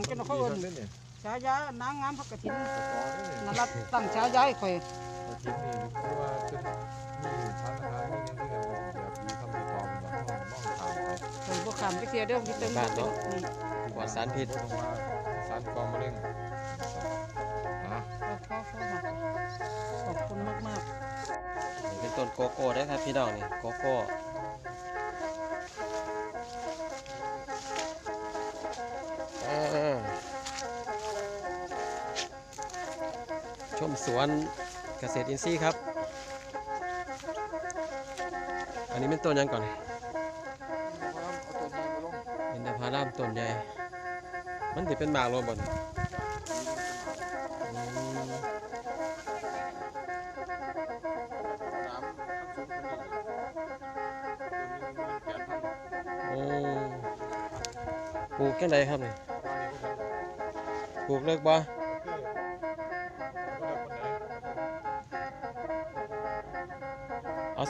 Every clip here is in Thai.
งจังเขาเอิ้นนี่นี่ฉายานางงามพักกฐินนี่นี่นั่นละตั้งฉายาให้ข่อยกระถิ่นนี่คือว่ามีทานอาหารมีอย่งนี้กันแบบมีคำติดต่อมันแบบมองถามไปข่อยบ่เที่ยเด้อที่เติมบ่เป็นนี่ปลอดสารพิษบ่ต้องว่าสารกองมะเร็งอะขอขอขอขอบคุณมากเป็นต้นโกโก้ได้ครับพี่น้องนี่โกโก้ ชมสวนเกษตรอินทรีย์ครับ อันนี้เป็นต้นหยังก่อนอินทผลัมต้นใหญ่ มันถือเป็นหมากรวมบนอืมโอ้ปลูกแค่ไหนครับนี่ปลูกเลิกบ่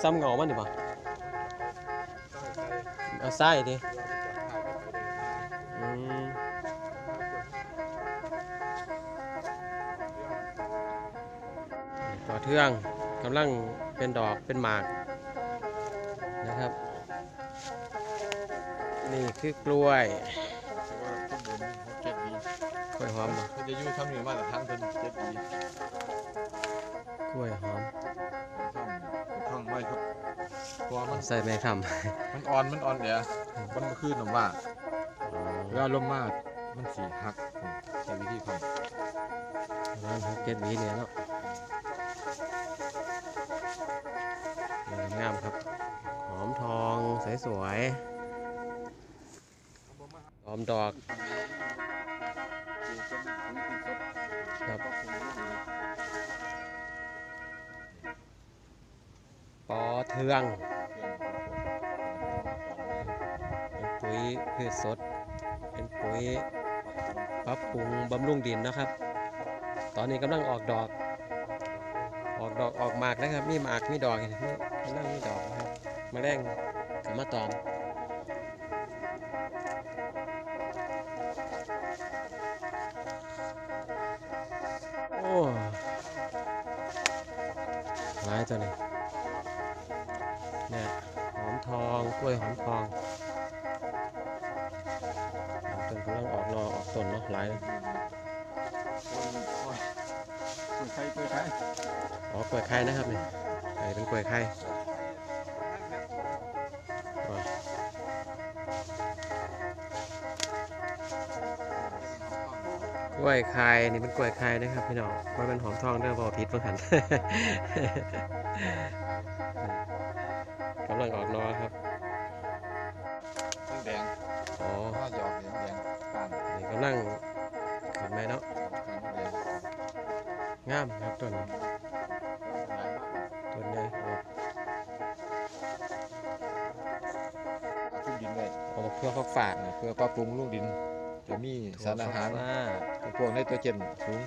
ซ้ำเหงามันดิบ่เอาไส้ดิอืมต่อเทืองกำลังเป็นดอกเป็นหมากนะครับ นี่คือกล้วยกล้วยหอมบ่เขาจะอยู่ทำอยู่มาแต่ทางเพิ่นเจ็ดปีกล้วยหอมท่ องไว้ครับตัวมันใส่แม่คมันอ่อนมันอ่อนเดี๋ยวมันมาขึ้นหนมว่าำเวลาลมมากมันสีหักใช้วิธีของประมาณหกเจ็ดหวีเนี่ยเนาะงามๆครับ หอมทองสวยๆหอมดอก เทืองเป็นปุ๋ยพืชสด เป็นปุ๋ยปรับปรุงบำรุงดินนะครับ ตอนนี้กำลังออกดอก ออกดอกออกหมากนะครับ มีหมากมีดอกกำลังมีดอกนะครับแมาแรงกับมาตอมโอ้หลายตัวนี้ กล้วยหอมทองต้นกำลังออกนอออกต้นเนาะหลายเลยใครเคยใช้อ๋อกล้วยไข่นะครับนี่ไอ้เป็นกล้วยไข่กล้วยไข่นี่เป็นกล้วยไข่นะครับพี่น้องว่าเป็นหอมทองเด้อบ่ผิดเพิ่งหันกำลังออกนอครับ แดงอ๋อก็หยอกแดงแดงก้านนี่กำลังขึ้นไหมเนาะก้านแดงงามครับต้นนี้ต้นใหญ่ออกขึ้นดินเลยออกเพื่อฟักฝาดเพื่อปรับปรุงลูกดินจะมีสารอาหารว่าพวกไนโตรเจนสูง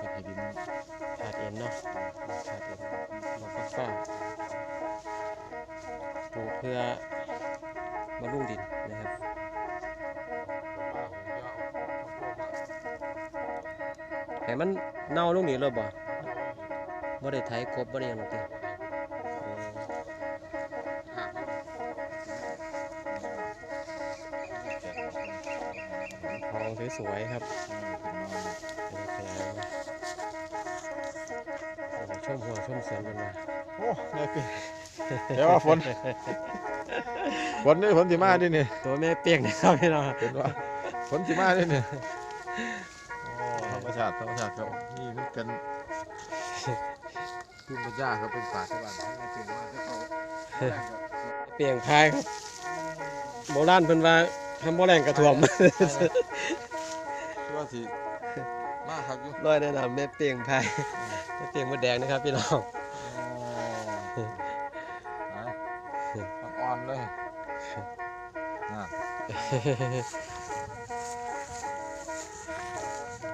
ให้ดินขาดเอ็นเนาะขาดเอ็นมาฟักฝาดปลูกเพื่อ บำรุงดินนะครับแต่มันเน่าลงนี่เลยบ่บ่ได้ไถกบบ่ได้หยังหรอกติทองสวยๆครับขยายมาชมหัวชมสวนกันมาโอ้ได้ปีเดี๋ยวว่าฝน ฝนนี่ฝนสิมาดินี่ตัวแม่เปียกนะครับพี่น้องเห็นว่าฝนสิมาดินี่ธรรมชาติธรรมชาติครับนี่มันเป็นภูมิปัญญาครับเป็นป่าชาวบ้านที่เก่งมากที่เขาเปียงพายครับโบราณเพิ่นว่าทำบ่แรงกระถ่วมที่ว่าสิมาครับอยู่ร้อยแนะนำแม่เปียงพายแม่เปียงมดแดงนะครับพี่น้อง เ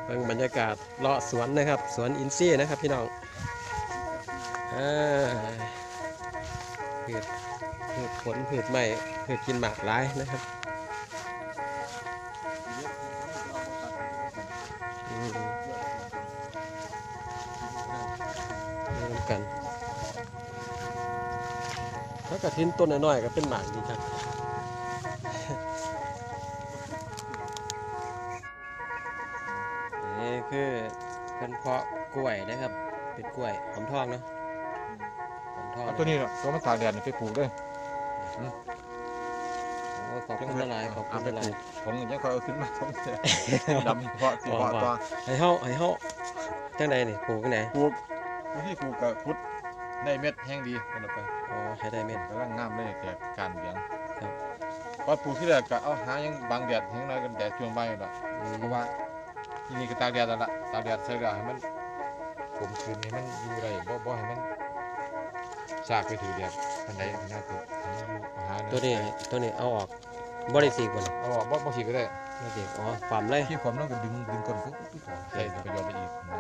บิ่บรรยากาศเลาะสวนนะครับ สวนอินซี่นะครับพี่น้องผืดผืดผลผืดใหม่ผืดกินหมากร้ายนะครับรวมกัน ถ้ากระทินต้นน้อยๆก็เป็นหมากดีครับ คือเพิ่นเพาะกล้วยนะครับ เป็นกล้วยหอมทองเนาะหอมทองเอาตัวนี้น่ะตัวมันตากแดดนี่ไปปลูกเลยโอ้ขอบคุณหลายๆขอบคุณเาไปหลาปยลูกผมยังค่อยเอาขึ้นมาผมจะดำเพาะสิเพาะต่อๆให้เฮาให้เฮาจังใดนี่ปลูกจังไดปลูกวิธีปลูกก็พุดได้เม็ดแห้งดีกันออกไปอ๋อให้ได้เม็ดกำลังงามเลยแก่การเลี้ยงครับพอปลูกที่แรกก็เอาหายังบางแดดแห้งน้อยกันแดดช่วงบ่ายนั่นล่ะอืมเพราะว่า ที่นี่ก็ตากแดดแล้วล่ะตากแดดใส่แล้วให้มันผมคืนให้มันอยู่ได้บ่บ่ให้มันสากไปถือแดดปานใดนะตัวให้มันอยู่หาเยตัวนี้ตัวนี้เอาออกบ่ได้สีกบ่นี่เอาออกบ่บ่สิก็ได้บ่ได้สีกอ๋อความเลยที่ผมต้องก็ดึงดึงก้นปุ๊บปุ๊บปุ๊บใส่ประโยชน์ไปอีกนะ